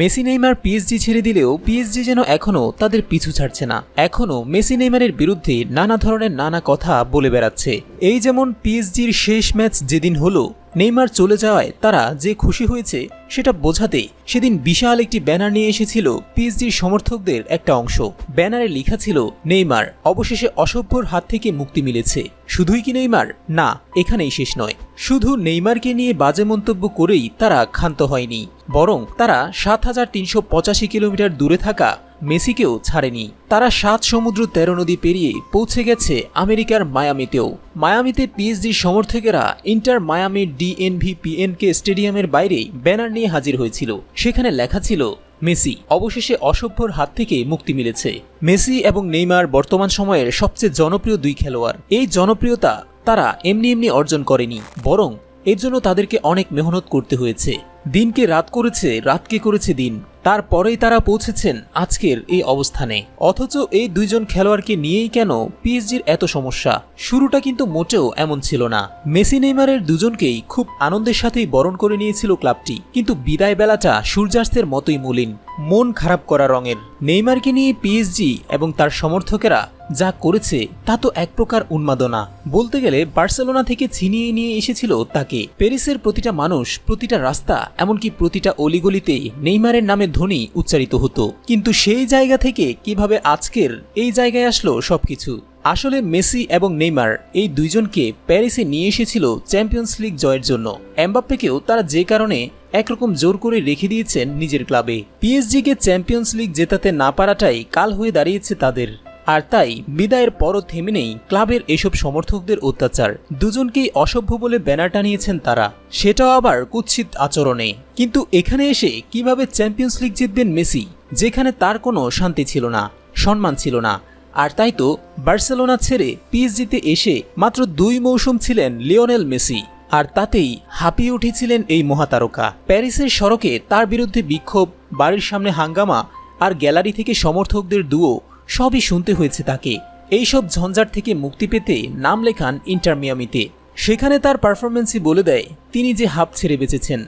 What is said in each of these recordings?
Messi, Neymar, PSG ছেড়ে দিলেও PSG যেন এখনও তাদের পিছু ছাড়ছে না। এখনও মেসি, নেইমারের বিরুদ্ধে নানা ধরনের নানা কথা বলে বেড়াচ্ছে। এই যেমন পিএসজির শেষ ম্যাচ যেদিন হলো নেইমার চলে যাওয়ায় তারা যে খুশি হয়েছে সেটা বোঝাতে সেদিন বিশাল একটি ব্যানার নিয়ে এসেছিল পিএসজির সমর্থকদের একটা অংশ। ব্যানারে লেখা ছিল, নেইমার অবশেষে অসভ্যর হাত থেকে মুক্তি মিলেছে। শুধুই কি নেইমার? না, এখানেই শেষ নয়। শুধু নেইমারকে নিয়ে বাজে মন্তব্য করেই তারা ক্ষান্ত হয়নি। বরং তারা সাত হাজার তিনশো পঁচাশি কিলোমিটার দূরে থাকা মেসিকেও ছাড়েনি। তারা সাত সমুদ্র তেরো নদী পেরিয়ে পৌঁছে গেছে আমেরিকার মায়ামিতেও। মায়ামিতে পিএসজির সমর্থকেরা ইন্টার মায়ামি ডিএনভি পিএনকে স্টেডিয়ামের বাইরেই ব্যানার নিয়ে হাজির হয়েছিল। সেখানে লেখা ছিল, মেসি অবশেষে অসভ্যর হাত থেকে মুক্তি মিলেছে। মেসি এবং নেইমার বর্তমান সময়ের সবচেয়ে জনপ্রিয় দুই খেলোয়াড়। এই জনপ্রিয়তা তারা এমনি এমনি অর্জন করেনি, বরং এর জন্য তাদেরকে অনেক মেহনত করতে হয়েছে। দিনকে রাত করেছে, রাতকে করেছে দিন। তারপরেই তারা পৌঁছেছেন আজকের এই অবস্থানে। অথচ এই দুইজন খেলোয়াড়কে নিয়েই কেন পিএসজির এত সমস্যা? শুরুটা কিন্তু মোটেও এমন ছিল না। মেসি নেইমারের দুজনকেই খুব আনন্দের সাথেই বরণ করে নিয়েছিল ক্লাবটি। কিন্তু বিদায় বেলাটা সূর্যাস্তের মতোই মলিন। মন খারাপ করা রঙের। নেইমারকে নিয়ে পিএসজি এবং তার সমর্থকেরা যা করেছে তা তো এক প্রকার উন্মাদনা। বলতে গেলে বার্সেলোনা থেকে ছিনিয়ে নিয়ে এসেছিল তাকে। প্যারিসের প্রতিটা মানুষ, প্রতিটা রাস্তা, এমনকি প্রতিটা অলিগলিতে নেইমারের নামে ধ্বনি উচ্চারিত হতো। কিন্তু সেই জায়গা থেকে কীভাবে আজকের এই জায়গায় আসলো সবকিছু? আসলে মেসি এবং নেইমার এই দুইজনকে প্যারিসে নিয়ে এসেছিল চ্যাম্পিয়ন্স লিগ জয়ের জন্য। এমবাপ্পেকেও তারা যে কারণে একরকম জোর করে রেখে দিয়েছেন নিজের ক্লাবে। পিএসজিকে চ্যাম্পিয়ন্স লিগ জেতাতে না পারাটাই কাল হয়ে দাঁড়িয়েছে তাদের। আর তাই বিদায়ের পরও থেমে নেই ক্লাবের এসব সমর্থকদের অত্যাচার। দুজনকেই অসভ্য বলে ব্যানার টানিয়েছেন তারা। সেটাও আবার কুৎসিত আচরণে। কিন্তু এখানে এসে কীভাবে চ্যাম্পিয়ন্স লিগ জিতবেন মেসি, যেখানে তার কোনো শান্তি ছিল না, সম্মান ছিল না। আর তাই তো বার্সেলোনা ছেড়ে পিএসজিতে এসে মাত্র দুই মৌসুম ছিলেন লিওনেল মেসি, আর তাতেই হাঁপিয়ে উঠেছিলেন এই মহাতারকা। প্যারিসের সড়কে তার বিরুদ্ধে বিক্ষোভ, বাড়ির সামনে হাঙ্গামা আর গ্যালারি থেকে সমর্থকদের দুও সবই শুনতে হয়েছে তাকে। এইসব ঝঞ্ঝাট থেকে মুক্তি পেতে নাম লেখান ইন্টারমিয়ামিতে। সেখানে তার পারফরমেন্সই বলে দেয়, তিনি যে হাফ ছেড়ে বেঁচেছেন।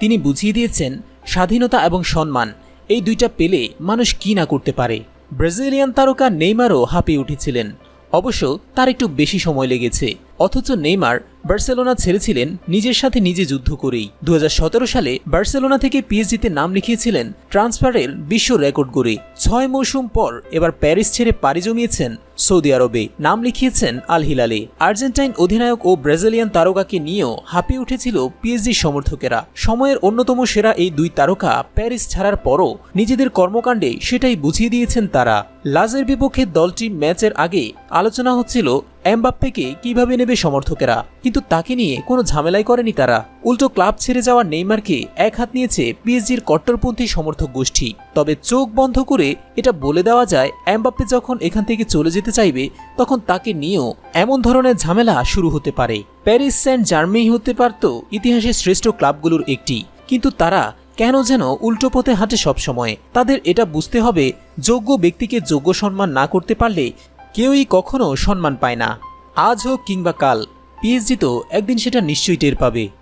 তিনি বুঝিয়ে দিয়েছেন, স্বাধীনতা এবং সম্মান, এই দুইটা পেলে মানুষ কি না করতে পারে। ব্রাজিলিয়ান তারকা নেইমারও হাঁপিয়ে উঠেছিলেন। অবশ্য তার একটু বেশি সময় লেগেছে, অথচ নেইমার বার্সেলোনা ছেড়েছিলেন নিজের সাথে নিজে যুদ্ধ করেই। দু হাজার সতেরো সালে বার্সেলোনা থেকে পিএসজিতে নাম লিখিয়েছিলেন ট্রান্সফারের বিশ্ব রেকর্ড গড়ে। ছয় মৌসুম পর এবার প্যারিস ছেড়ে পাড়ি জমিয়েছেন সৌদি আরবে। নাম লিখিয়েছেন আল হিলালে। আর্জেন্টাইন অধিনায়ক ও ব্রাজিলিয়ান তারকাকে নিয়েও হাঁপিয়ে উঠেছিল পিএসজি সমর্থকেরা। সময়ের অন্যতম সেরা এই দুই তারকা প্যারিস ছাড়ার পরও নিজেদের কর্মকাণ্ডে সেটাই বুঝিয়ে দিয়েছেন তারা। লাজের বিপক্ষে দলটি ম্যাচের আগে আলোচনা হচ্ছিল এমবাপ্পেকে কীভাবে নেবে সমর্থকেরা? কিন্তু তাকে নিয়ে কোনো ঝামেলাই করেনি তারা। উল্টো ক্লাব ছেড়ে যাওয়া নেইমারকে এক হাত নিয়েছে পিএসজির কট্টরপন্থী সমর্থক গোষ্ঠী। তবে চোখ বন্ধ করে এটা বলে দেওয়া যায়, এমবাপ্পে যখন এখান থেকে চলে যেতে চাইবে, তখন তাকে নিয়েও এমন ধরনের ঝামেলা শুরু হতে পারে। প্যারিস সেন্ট জার্মেই হতে পারত ইতিহাসের শ্রেষ্ঠ ক্লাবগুলোর একটি। কিন্তু তারা কেন যেন উল্টো পথে হাঁটে সবসময়? তাদের এটা বুঝতে হবে, যোগ্য ব্যক্তিকে যোগ্য সম্মান না করতে পারলে কেউই কখনো সম্মান পায় না। আজ হোক কিংবা কাল পিএসজি তো একদিন সেটা নিশ্চয়ই টের পাবে।